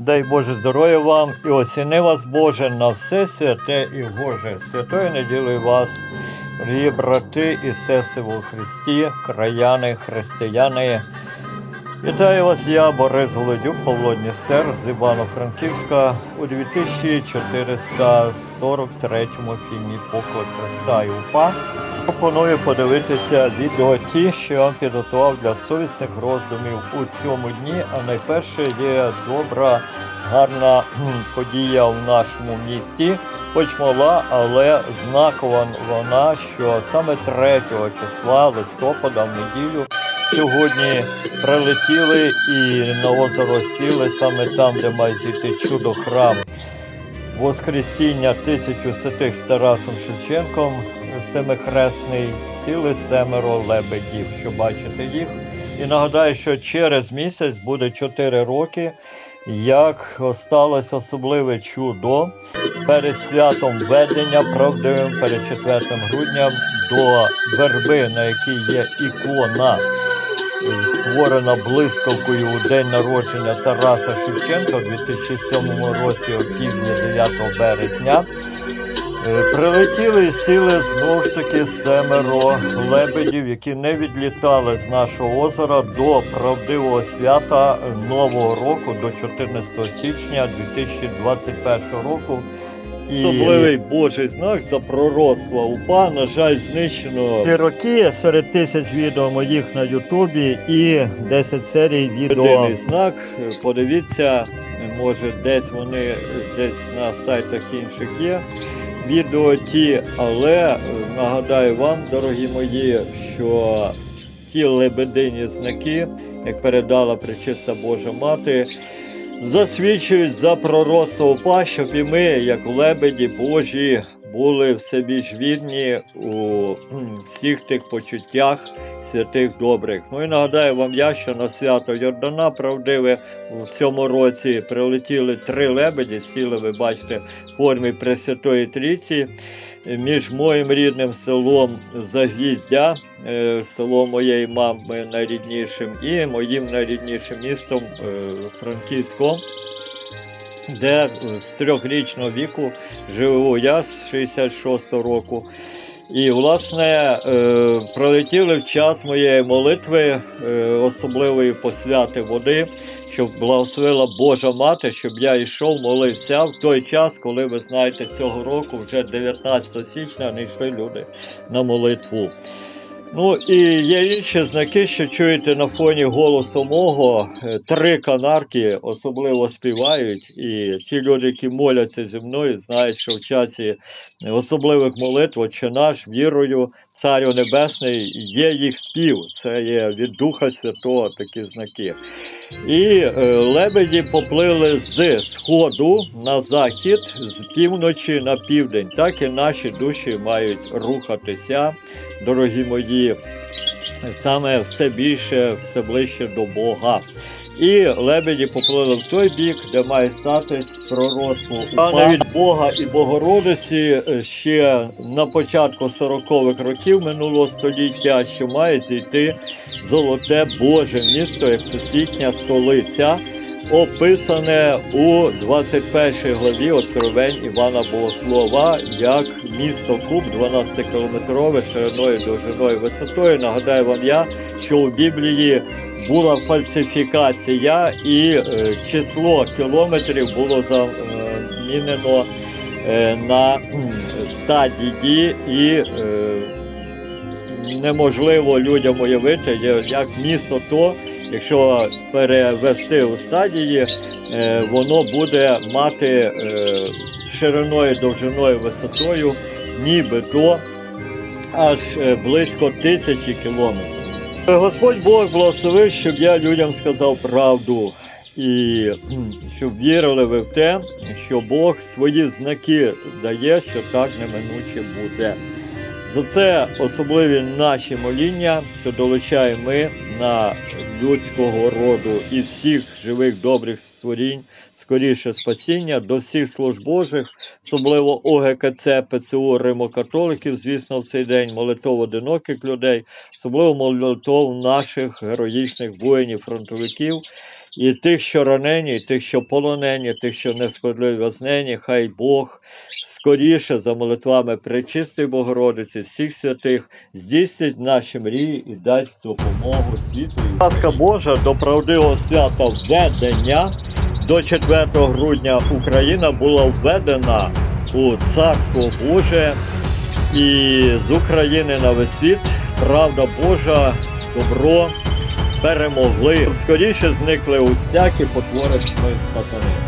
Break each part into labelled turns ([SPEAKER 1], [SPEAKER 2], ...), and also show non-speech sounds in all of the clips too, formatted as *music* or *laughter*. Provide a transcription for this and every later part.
[SPEAKER 1] Дай Боже здоров'я вам і осіни вас Боже на все святе і Боже. Святої неділі вас, дорогі брати і сестри у Христі, краяни, християни. Вітаю вас, я Борис Голодюк, Павло Дністер з Івано-Франківська у 2443 фільмі Поклик Христа і УПА. Пропоную подивитися відео ті, що я вам підготував для совісних роздумів у цьому дні. А найперше є добра, гарна подія в нашому місті. Хоч мала, але знакова вона, що саме 3 числа листопада в неділю сьогодні прилетіли і на саме там, де має зійти чудо храм. Воскресіння тисячу святих з Тарасом Шевченком, семихресний, сіли семеро лебедів, що бачите їх. І нагадаю, що через місяць буде 4 роки, як сталося особливе чудо перед святом ведення правдивим перед 4 грудня до верби, на якій є ікона створена блискавкою у день народження Тараса Шевченка у 2007 році о півдні 9 березня. Е, Прилетіли і сіли знову ж таки семеро лебедів, які не відлітали з нашого озера до правдивого свята Нового року до 14 січня 2021 року. І... Особливий Божий знак за пророцтво УПА, на жаль, знищено ці роки серед тисяч відео моїх на Ютубі і 10 серій відео. Єдиний знак, подивіться, може десь вони десь на сайтах інших є. Відео ті, але е, нагадаю вам, дорогі мої, що ті лебедині знаки, як передала пречиста Божа Мати, засвідчують за пророцтво УПА, щоб і ми, як лебеді Божі, були все більш вірні у всіх тих почуттях святих добрих. Ну і нагадаю вам я, що на свято Йордана правдиве у цьому році прилетіли три лебеді, сіли, ви бачите, в формі Пресвятої Трійці. Між моїм рідним селом Загвіздя, е, селом моєї мами найріднішим, і моїм найріднішим містом е, Франківськом, де е, з трьохрічного віку живу я з 66-го року. І, власне, пролетіли в час моєї молитви, особливої посвяти води, щоб благословила Божа Мати, щоб я йшов, молився в той час, коли ви знаєте, цього року, вже 19 січня, не йшли люди на молитву. Ну і є інші знаки, що чуєте на фоні голосу мого. Е, Три канарки особливо співають, і ті люди, які моляться зі мною, знають, що в часі особливих молитв, «Отче наш, вірою, Царю Небесний, є їх спів. Це є від Духа Святого такі знаки. І е, лебеді поплили з сходу на захід, з півночі на південь. Так і наші душі мають рухатися, дорогі мої, саме все більше, все ближче до Бога. І лебеді поплили в той бік, де має статись пророцтво. Пане від Бога і Богородиці е, ще на початку 40-х років минулого століття, що має зійти золоте Боже місто як всесвітня столиця, описане у 21 главі Откровень Івана Богослова як місто Куб 12-кілометрове шириною, довжиною, висотою. Нагадаю вам я, що у Біблії була фальсифікація і е, число кілометрів було замінено е, на м, стадії і е, неможливо людям уявити, як місто то, якщо перевести у стадії, е, воно буде мати е, шириною, довжиною, висотою, нібито аж е, близько тисячі кілометрів. Господь Бог благословив, щоб я людям сказав правду. І щоб вірили ви в те, що Бог свої знаки дає, що так неминуче буде. За це особливі наші моління, що долучаємо ми на людського роду і всіх живих добрих створінь, скоріше спасіння до всіх служб Божих, особливо ОГКЦ, ПЦУ, Римокатоликів, звісно, в цей день молитов одиноких людей, особливо молитов наших героїчних воїнів, фронтовиків, І тих, що ранені, і тих, що полонені, тих, що несправедливо знені, хай Бог скоріше за молитвами Пречистої Богородиці, всіх святих, здійснить наші мрії і дасть допомогу світу. Ласка Божа до правдивого свята введення. До 4 грудня Україна була введена у Царство Боже. І з України на весь світ. Правда Божа, добро перемогли. Скоріше зникли усякі потвори сатани.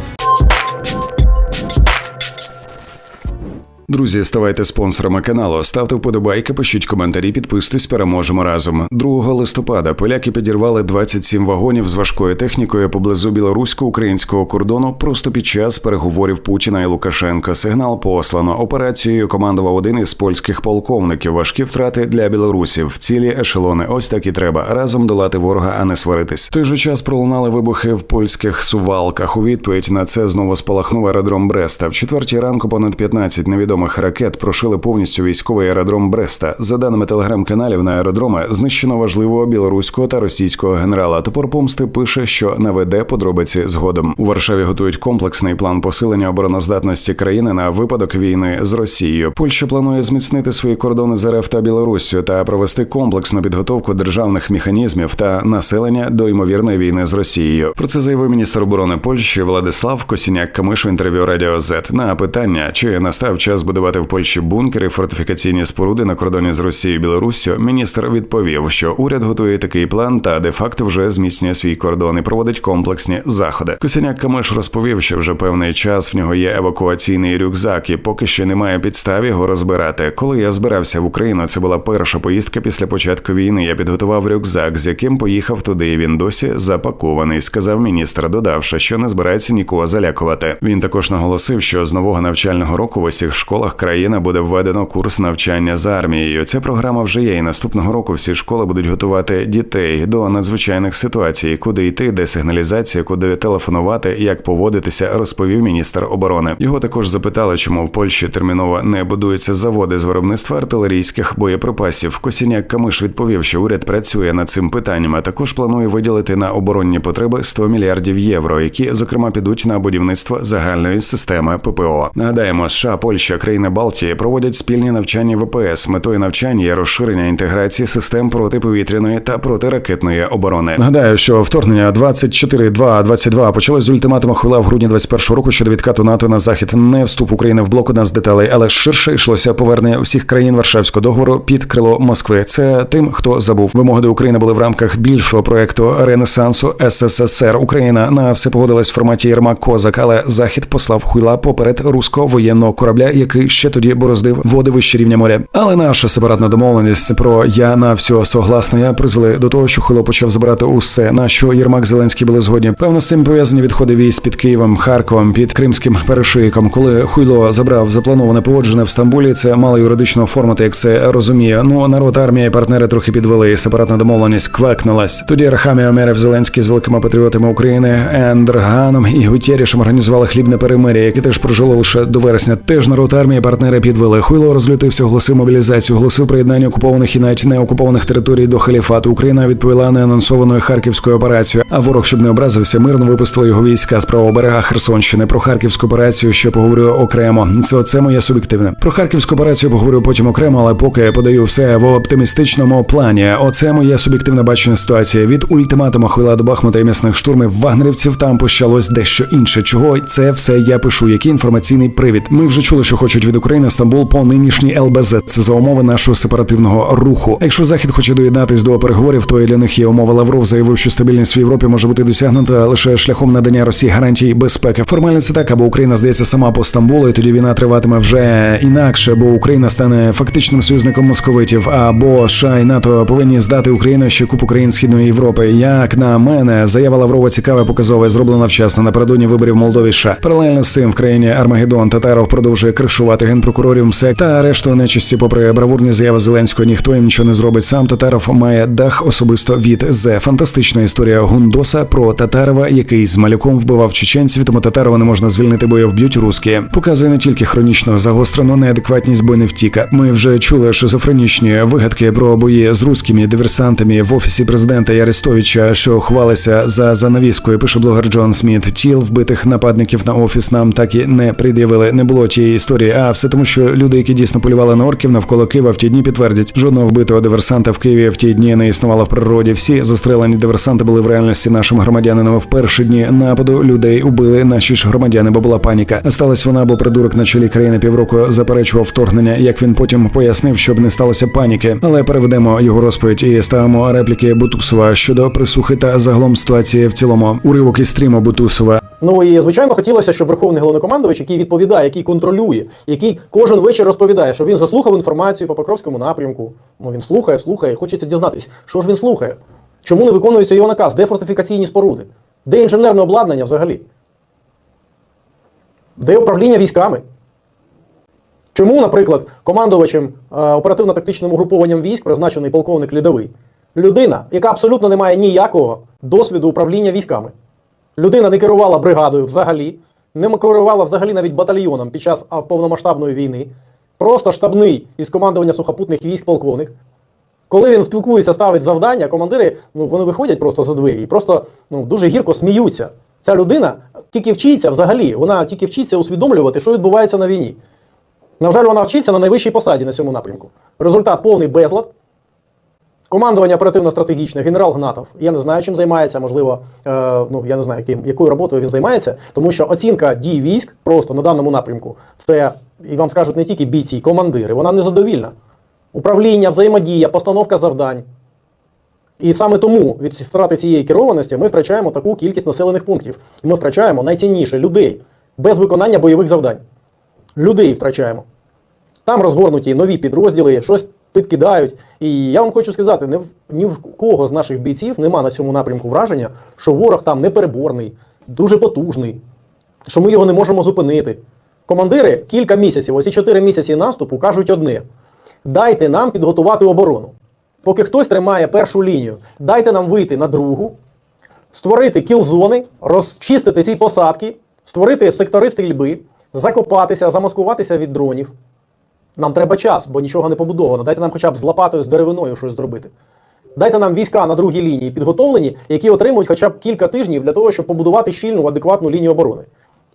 [SPEAKER 2] Друзі, ставайте спонсорами каналу, ставте вподобайки, пишіть коментарі, підписуйтесь, переможемо разом. 2 листопада поляки підірвали 27 вагонів з важкою технікою поблизу білорусько-українського кордону просто під час переговорів Путіна і Лукашенка. Сигнал послано. Операцією командував один із польських полковників. Важкі втрати для білорусів. Цілі ешелони. Ось так і треба. Разом долати ворога, а не сваритись. Той же час пролунали вибухи в польських сувалках. У відповідь на це знову спалахнув аеродром Бреста. В четвертій ранку понад 15 невідомих ракет прошили повністю військовий аеродром Бреста. За даними телеграм-каналів на аеродроми, знищено важливого білоруського та російського генерала. Топор помсти пише, що наведе подробиці згодом. У Варшаві готують комплексний план посилення обороноздатності країни на випадок війни з Росією. Польща планує зміцнити свої кордони з РФ та Білоруссю та провести комплексну підготовку державних механізмів та населення до ймовірної війни з Росією. Про це заявив міністр оборони Польщі Владислав Косіняк Камиш в інтерв'ю Радіо Z. на питання, чи настав час будувати в Польщі бункери, фортифікаційні споруди на кордоні з Росією і Білоруссю. Міністр відповів, що уряд готує такий план та де-факто вже зміцнює свій кордон і проводить комплексні заходи. Косіняк Камиш розповів, що вже певний час в нього є евакуаційний рюкзак, і поки що немає підстав його розбирати. Коли я збирався в Україну, це була перша поїздка після початку війни. Я підготував рюкзак, з яким поїхав туди. і Він досі запакований, сказав міністр, додавши, що не збирається нікого залякувати. Він також наголосив, що з нового навчального року в усіх школах країна буде введено курс навчання з армією. Ця програма вже є. І наступного року всі школи будуть готувати дітей до надзвичайних ситуацій, куди йти, де сигналізація, куди телефонувати, як поводитися, розповів міністр оборони. Його також запитали, чому в Польщі терміново не будуються заводи з виробництва артилерійських боєприпасів. Косіняк Камиш відповів, що уряд працює над цим питанням, а також планує виділити на оборонні потреби 100 мільярдів євро, які зокрема підуть на будівництво загальної системи ППО. Нагадаємо, США, Польща, країни Балтії проводять спільні навчання ВПС. Метою навчання є розширення інтеграції систем протиповітряної та протиракетної оборони. Нагадаю, що вторгнення 24-2-22 почалось з ультиматуму хвила в грудні 21 року щодо відкату НАТО на захід. Не вступ України в блок одна з деталей, але ширше йшлося повернення усіх країн Варшавського договору під крило Москви. Це тим, хто забув. Вимоги до України були в рамках більшого проекту Ренесансу СССР. Україна на все погодилась в форматі Єрмак Козак, але Захід послав хуйла поперед руського воєнного корабля, який ще тоді бороздив води вище рівня моря. Але наша сепаратна домовленість про я на все согласна призвели до того, що хуйло почав забирати усе, на що Єрмак Зеленський були згодні. Певно, з цим пов'язані відходи військ під Києвом, Харковом, під Кримським перешийком. Коли хуйло забрав заплановане погоджене в Стамбулі, це мало юридично оформити, як це розуміє. Ну народ, армія і партнери трохи підвели. і Сепаратна домовленість квакнулась. Тоді Рахамі Омерев Зеленський з великими патріотами України Ендерганом і Гутєрішем організували хлібне перемир'я, яке теж прожило лише до вересня. Теж народ армії партнери підвели. Хуйло розлютився, оголосив мобілізацію, оголосив приєднання окупованих і навіть не окупованих територій до халіфату. Україна відповіла неанонсованою харківською операцією. А ворог, щоб не образився, мирно випустили його війська з правого берега Херсонщини. Про харківську операцію ще поговорю окремо. Це оце моє суб'єктивне. Про харківську операцію поговорю потім окремо, але поки подаю все в оптимістичному плані. Оце моє суб'єктивне бачення ситуації. Від ультиматуму хвила до Бахмута і м'ясних штурмів вагнерівців там почалось дещо інше. Чого це все я пишу? Який інформаційний привід? Ми вже чули, що хочуть від України Стамбул по нинішній ЛБЗ. Це за умови нашого сепаративного руху. Якщо захід хоче доєднатись до переговорів, то і для них є умова. Лавров заявив, що стабільність в Європі може бути досягнута лише шляхом надання Росії гарантій безпеки. Формально це так, або Україна здається сама по Стамбулу, і тоді війна триватиме вже інакше, бо Україна стане фактичним союзником московитів, або США і НАТО повинні здати Україну ще купу країн східної Європи. Як на мене, заява Лаврова цікава, показова, зроблена вчасно напередодні виборів Молдові. США. Паралельно з цим в країні Армагеддон Татаров продовжує кришувати розташувати генпрокурорів МСЕК та решту нечисті, попри бравурні заяви Зеленського, ніхто їм нічого не зробить. Сам Татаров має дах особисто від Зе. Фантастична історія Гундоса про Татарова, який з малюком вбивав чеченців, тому Татарова не можна звільнити, бо його вб'ють русські. Показує не тільки хронічно загострену неадекватність, втіка. Ми вже чули шизофренічні вигадки про бої з руськими диверсантами в офісі президента і Арестовича, що хвалися за занавіскою. Пише блогер Джон Сміт. Тіл вбитих нападників на офіс нам так і не пред'явили. Не було тієї історії. А все тому, що люди, які дійсно полювали на орків навколо Києва в ті дні підтвердять, жодного вбитого диверсанта в Києві в ті дні не існувало в природі. Всі застрелені диверсанти були в реальності нашими громадянинами. В перші дні нападу людей убили наші ж громадяни, бо була паніка. А вона, бо придурок на чолі країни півроку заперечував вторгнення. Як він потім пояснив, щоб не сталося паніки. Але переведемо його розповідь і ставимо репліки Бутусова щодо присухи та загалом ситуації в цілому. Уривок із стріму Бутусова.
[SPEAKER 3] Ну і звичайно хотілося, щоб верховний головнокомандувач, який відповідає, який контролює, який кожен вечір розповідає, що він заслухав інформацію по Покровському напрямку. Ну він слухає, слухає, хочеться дізнатись, що ж він слухає. Чому не виконується його наказ? Де фортифікаційні споруди? Де інженерне обладнання взагалі? Де управління військами? Чому, наприклад, командувачем е, оперативно-тактичним угрупованням військ призначений полковник Лідовий? Людина, яка абсолютно не має ніякого досвіду управління військами. Людина не керувала бригадою взагалі, не керувала взагалі навіть батальйоном під час повномасштабної війни. Просто штабний із командування сухопутних військ полковник. Коли він спілкується, ставить завдання, командири ну, вони виходять просто за двері і просто ну, дуже гірко сміються. Ця людина тільки вчиться взагалі, вона тільки вчиться усвідомлювати, що відбувається на війні. На жаль, вона вчиться на найвищій посаді на цьому напрямку. Результат повний безлад. Командування оперативно-стратегічне, генерал Гнатов. Я не знаю, чим займається, можливо, е, ну я не знаю, яким, якою роботою він займається, тому що оцінка дій військ просто на даному напрямку це, і вам скажуть не тільки бійці, і командири, вона незадовільна. Управління, взаємодія, постановка завдань. І саме тому від втрати цієї керованості ми втрачаємо таку кількість населених пунктів. І ми втрачаємо найцінніше людей без виконання бойових завдань. Людей втрачаємо. Там розгорнуті нові підрозділи, щось підкидають. І я вам хочу сказати, в, ні в кого з наших бійців нема на цьому напрямку враження, що ворог там непереборний, дуже потужний, що ми його не можемо зупинити. Командири кілька місяців, оці чотири місяці наступу, кажуть одне: дайте нам підготувати оборону. Поки хтось тримає першу лінію, дайте нам вийти на другу, створити кілзони, розчистити ці посадки, створити сектори стрільби, закопатися, замаскуватися від дронів. Нам треба час, бо нічого не побудовано. Дайте нам хоча б з лопатою, з деревиною щось зробити. Дайте нам війська на другій лінії підготовлені, які отримують хоча б кілька тижнів для того, щоб побудувати щільну, адекватну лінію оборони.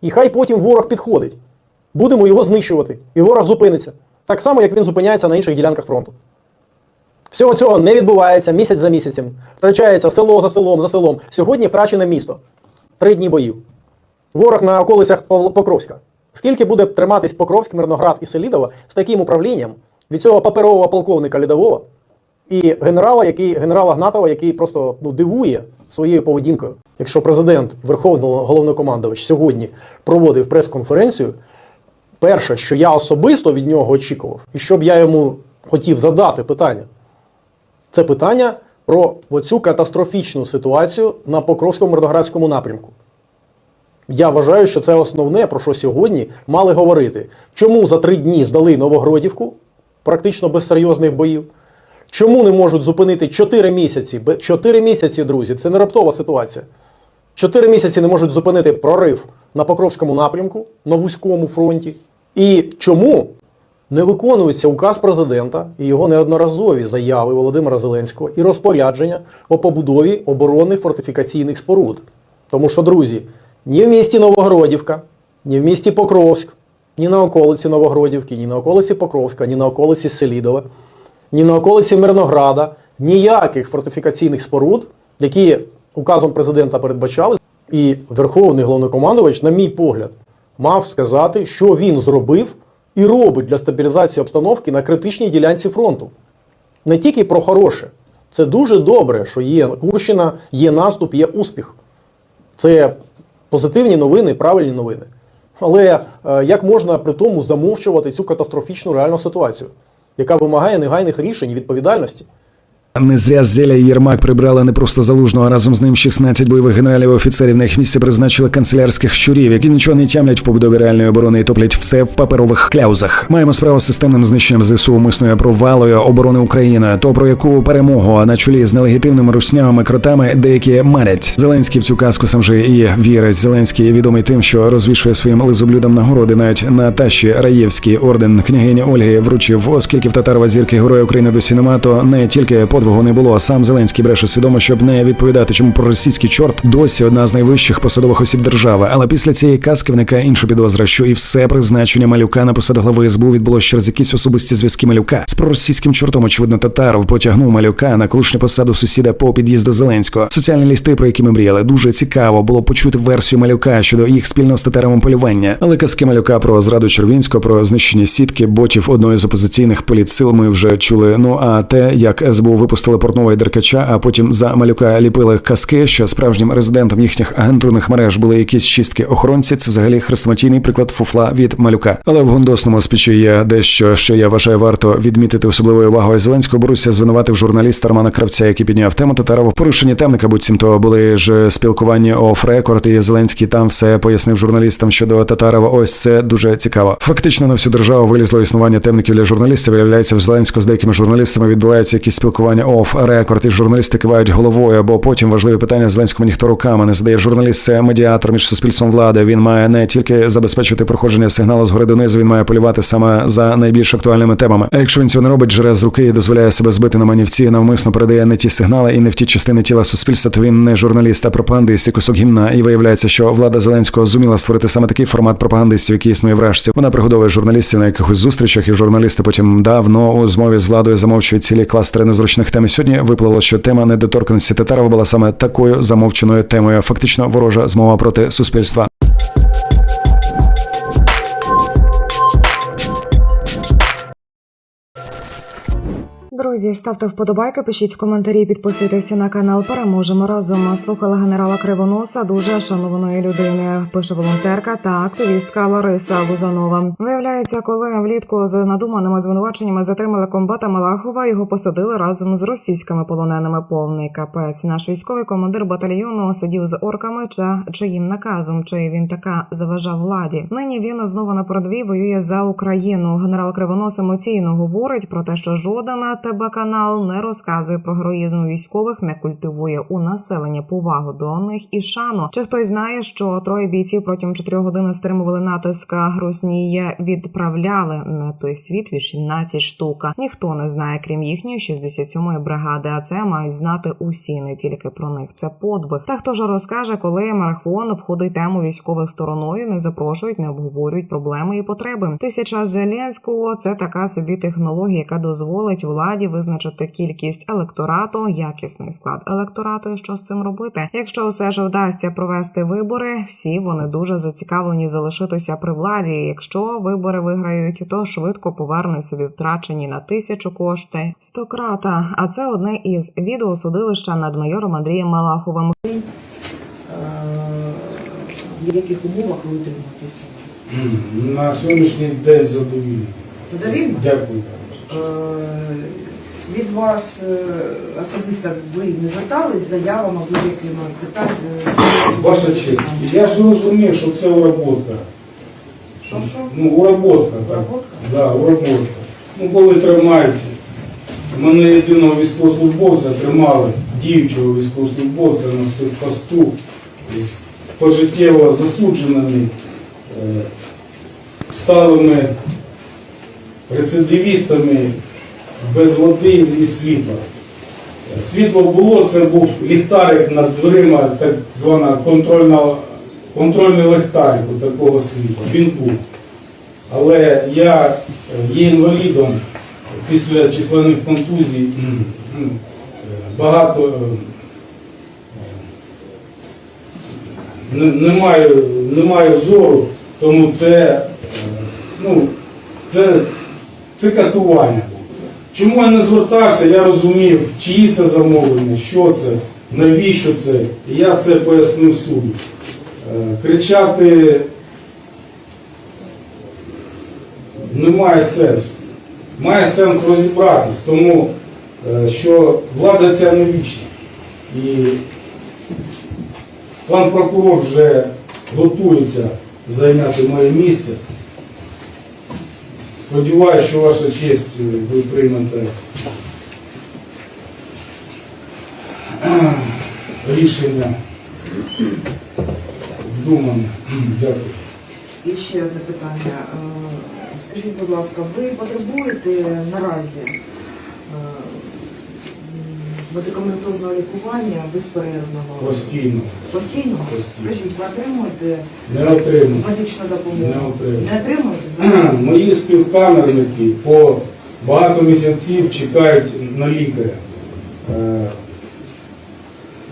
[SPEAKER 3] І хай потім ворог підходить. Будемо його знищувати, і ворог зупиниться. Так само, як він зупиняється на інших ділянках фронту. Всього цього не відбувається місяць за місяцем. Втрачається село за селом за селом. Сьогодні втрачене місто. Три дні боїв. Ворог на околицях Покровська. Скільки буде триматись Покровськ, Мирноград і Селідово з таким управлінням від цього паперового полковника Лідового і генерала, який, генерала Гнатова, який просто ну, дивує своєю поведінкою. Якщо президент, Верховний головнокомандувач, сьогодні проводив прес-конференцію, перше, що я особисто від нього очікував, і що б я йому хотів задати питання, це питання про оцю катастрофічну ситуацію на Покровському-Мирноградському напрямку. Я вважаю, що це основне, про що сьогодні мали говорити. Чому за три дні здали Новогродівку, практично без серйозних боїв? Чому не можуть зупинити 4 місяці? Бе- 4 місяці, друзі, це не раптова ситуація. 4 місяці не можуть зупинити прорив на Покровському напрямку, на вузькому фронті. І чому не виконується указ президента і його неодноразові заяви Володимира Зеленського і розпорядження по побудові оборонних фортифікаційних споруд? Тому що, друзі, ні в місті Новогродівка, ні в місті Покровськ, ні на околиці Новогродівки, ні на околиці Покровська, ні на околиці Селідова, ні на околиці Мирнограда, ніяких фортифікаційних споруд, які указом президента передбачали. І Верховний головнокомандувач, на мій погляд, мав сказати, що він зробив і робить для стабілізації обстановки на критичній ділянці фронту. Не тільки про хороше. Це дуже добре, що є Курщина, є наступ, є успіх. Це позитивні новини, правильні новини. Але е, як можна при тому замовчувати цю катастрофічну реальну ситуацію, яка вимагає негайних рішень і відповідальності?
[SPEAKER 2] Не зря Зеля Єрмак прибрали не просто залужного, а разом з ним 16 бойових генералів і офіцерів. На їх місце призначили канцелярських щурів, які нічого не тямлять в побудові реальної оборони і топлять все в паперових кляузах. Маємо справу з системним знищенням ЗСУ мисною провалою оборони України, то про яку перемогу на чолі з нелегітимними руснявими кротами деякі марять. Зеленський в цю казку сам же і вірить. Зеленський відомий тим, що розвішує своїм лизоблюдам нагороди. Навіть Наташі Раєвський орден княгині Ольги вручив, оскільки в Татарова зірки Героя України досі нема, то не тільки подвигу не було. Сам Зеленський бреше свідомо, щоб не відповідати, чому проросійський чорт досі одна з найвищих посадових осіб держави. Але після цієї казки виникає інша підозра, що і все призначення малюка на посаду глави СБУ відбулося через якісь особисті зв'язки малюка з проросійським чортом. Очевидно, Татаров потягнув малюка на колишню посаду сусіда по під'їзду Зеленського. Соціальні лісти, про які ми мріяли, дуже цікаво було почути версію малюка щодо їх спільного з Татаровим полювання. Але казки малюка про зраду Червінського, про знищення сітки ботів одної з опозиційних політсил ми вже чули. Ну а те, як СБУ випустили Портнова і Деркача, а потім за малюка ліпили казки, що справжнім резидентом їхніх агентурних мереж були якісь чистки охоронці. Це взагалі хрестоматійний приклад фуфла від малюка. Але в гондосному спічі є дещо, що я вважаю варто відмітити особливою увагою Зеленського. Боруся звинуватив журналіста Романа Кравця, який підняв тему Татарова. Порушення темника, буцімто були ж спілкування оф рекорд, і Зеленський там все пояснив журналістам щодо Татарова. Ось це дуже цікаво. Фактично на всю державу вилізло існування темників для журналістів. Виявляється, в Зеленського з деякими журналістами відбуваються якісь спілкування оф рекорд, і журналісти кивають головою. Або потім важливі питання Зеленському ніхто руками не задає. Журналіст це медіатор між суспільством влади. Він має не тільки забезпечити проходження сигналу згори донизу, він має полювати саме за найбільш актуальними темами. А якщо він цього не робить, жере з руки і дозволяє себе збити на манівці, навмисно передає не ті сигнали і не в ті частини тіла суспільства, то він не журналіст, а пропагандист і кусок гімна. І виявляється, що влада Зеленського зуміла створити саме такий формат пропагандистів, який існує в. Вона пригодовує журналістів на якихось зустрічах, і журналісти потім давно у змові з владою замовчують цілі кластери незручних тем. І сьогодні виплило, що тема недоторканості Татарова була саме такою замовченою темою. Фактично ворожа змова проти суспільства.
[SPEAKER 4] Друзі, ставте вподобайки, пишіть коментарі, підписуйтеся на канал. Переможемо разом. Слухала генерала Кривоноса, дуже шанованої людини. Пише волонтерка та активістка Лариса Лузанова. Виявляється, коли влітку з надуманими звинуваченнями затримали комбата Малахова, його посадили разом з російськими полоненими. Повний капець. Наш військовий командир батальйону сидів з орками, чи чиїм наказом, чи він така заважав владі. Нині він знову на передовій воює за Україну. Генерал Кривонос емоційно говорить про те, що жоден ТБ канал не розказує про героїзм військових, не культивує у населення повагу до них і шану. Чи хтось знає, що троє бійців протягом 4 годин стримували натиска Груснії, відправляли на той світ від 17 штук. Ніхто не знає, крім їхньої 67-ї бригади. А це мають знати усі, не тільки про них. Це подвиг. Та хто ж розкаже, коли марафон обходить тему військових стороною, не запрошують, не обговорюють проблеми і потреби. Тисяча Зеленського це така собі технологія, яка дозволить владі визначити кількість електорату, якісний склад електорату. І що з цим робити? Якщо все ж вдасться провести вибори, всі вони дуже зацікавлені залишитися при владі. Якщо вибори виграють, то швидко повернуть собі втрачені на тисячу кошти стократа. А це одне із відео судилища над майором Андрієм Малаховим.
[SPEAKER 5] Е, в яких умовах ви утримуєтеся?
[SPEAKER 6] На сьогоднішній день задовільно.
[SPEAKER 5] Задовільно?
[SPEAKER 6] Дякую.
[SPEAKER 5] Е, Від вас е, особисто ви не звертались з заявами будь-якими питаннями?
[SPEAKER 6] Ваша честь, я ж розумію, що це уработка.
[SPEAKER 5] Що, що?
[SPEAKER 6] Ну, уработка, так.
[SPEAKER 5] Уработка?
[SPEAKER 6] Да, уработка. Ну, коли тримають, мене єдиного військовослужбовця тримали, діючого військовослужбовця на спецпосту з пожиттєво засудженими, е, сталими рецидивістами без води і світла. Світло було, це був ліхтарик над дверима, так звана контрольна, контрольний ліхтарик такого світла. Він був. Але я е, є інвалідом після численних контузій, багато е, не, не, маю, не маю зору, тому це, е, ну, це, це катування. Чому я не звертався, я розумів, чиї це замовлення, що це, навіщо це. І я це пояснив суду. Е, Кричати немає сенсу. Має сенс розібратись, тому е, що влада ця не вічна. І пан прокурор вже готується зайняти моє місце. Сподіваюся, що ваша честь буде ви приймете е, рішення вдумане. Дякую.
[SPEAKER 5] І ще одне питання. Е, Скажіть, будь ласка, ви потребуєте наразі е, медикаментозного лікування безперервного?
[SPEAKER 6] Постійно.
[SPEAKER 5] Постійно?
[SPEAKER 6] Постійно.
[SPEAKER 5] Скажіть, ви отримуєте
[SPEAKER 6] Не отримую.
[SPEAKER 5] медичну допомогу?
[SPEAKER 6] Не отримую.
[SPEAKER 5] Не отримуєте? *clears throat*
[SPEAKER 6] Мої співкамерники по багато місяців чекають на лікаря. Е,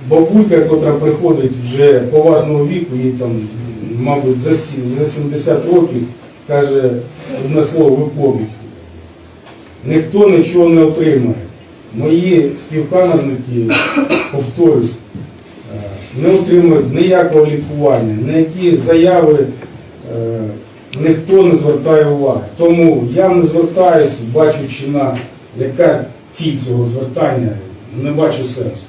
[SPEAKER 6] Бабулька, яка приходить вже поважного віку, їй там, мабуть, за сі- за 70 років, каже одне слово виповідь. Ніхто нічого не отримає. Мої співкамерники, повторюсь, е, не отримують ніякого лікування, ніякі заяви е, ніхто не звертає уваги. Тому я не звертаюся, бачучи на яка ціль цього звертання, не бачу сенсу.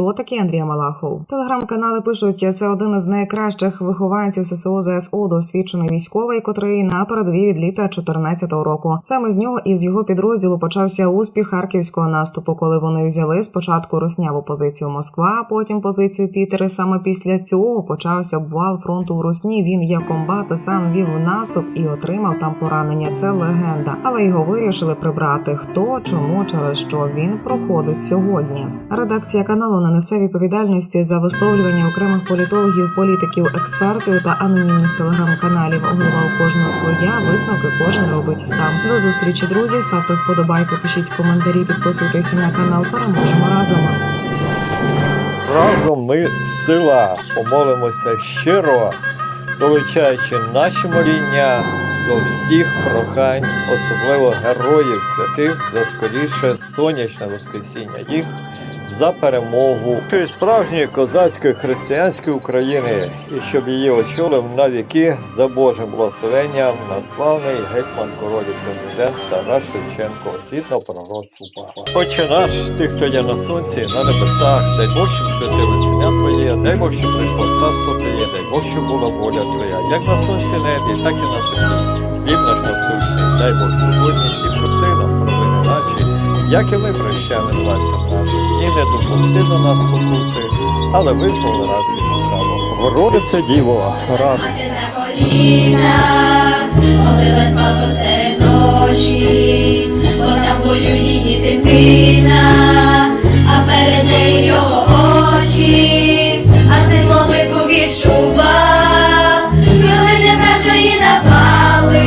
[SPEAKER 4] Хто такий Андрій Малахов? Телеграм-канали пишуть, це один із найкращих вихованців ССО ЗСУ, досвідчений військовий, котрий на передовій від літа 14-го року. Саме з нього і з його підрозділу почався успіх харківського наступу, коли вони взяли спочатку русняву позицію Москва, потім позицію Пітер. І саме після цього почався обвал фронту в Русні. Він як комбат сам вів наступ і отримав там поранення. Це легенда, але його вирішили прибрати. Хто, чому, через що він проходить сьогодні. Редакція каналу не несе відповідальності за висловлювання окремих політологів, політиків, експертів та анонімних телеграм-каналів. Голова у кожного своя висновки кожен робить сам. До зустрічі, друзі. Ставте вподобайки, пишіть коментарі, підписуйтесь на канал. Переможемо разом.
[SPEAKER 1] Разом ми сила. Помолимося щиро, долучаючи наші моління до всіх прохань, особливо героїв святих, за скоріше сонячне воскресіння їх за перемогу справжньої козацької християнської України, і щоб її очолив на віки за Божим благословенням на славний гетьман король і президент Тарас Шевченко, згідно пророцтву Павла. Отче наш, ти, хто є на сонці, на небесах, дай Бог, щоб святилось ім'я Твоє, дай Бог, щоб прийшло царство Твоє, дай Бог, щоб була воля Твоя, як на сонці небі, так і на землі. Хліб наш насущний, дай Бог сьогодні і прости нам провини наші, як і ми прощаємо владцям нашим, не допусти до нас покути, але визволи нас від лукавого. Городице Діво, рад
[SPEAKER 7] Мати на коліна, молилась слабо серед ночі, бо там бою її дитина, а перед нею його очі, а син молитву відчував, хвилини вражої напали,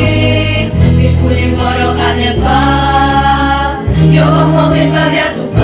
[SPEAKER 7] від кулі ворога не пав, його молитва врятувала.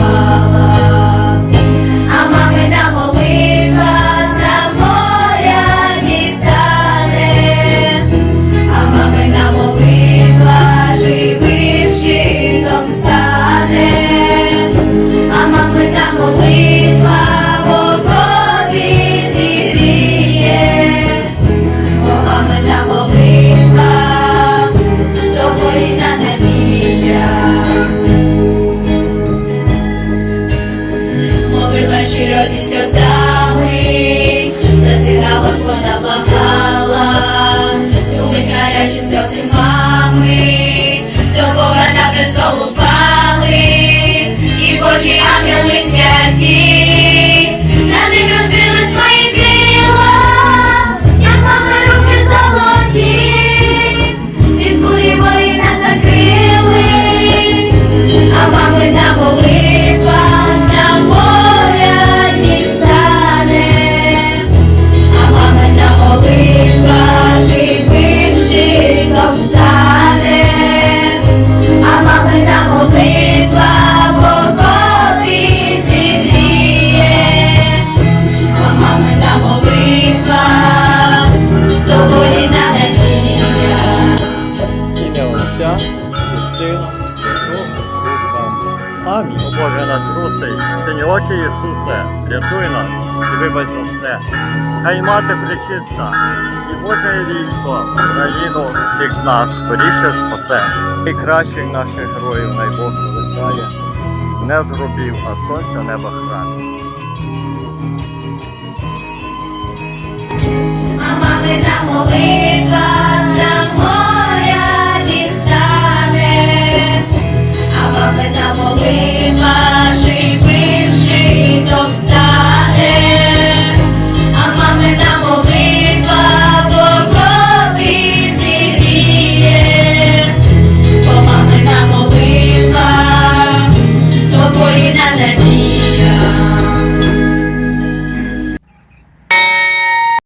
[SPEAKER 7] вибить за
[SPEAKER 1] все. Хай мати причиста, і Боже військо, Україну всіх нас скоріше спасе. Найкращих наших героїв найбог великає, не зробив, а сонця неба храни.
[SPEAKER 7] А мамина молитва за моря дістане, а мамина молитва живим житом.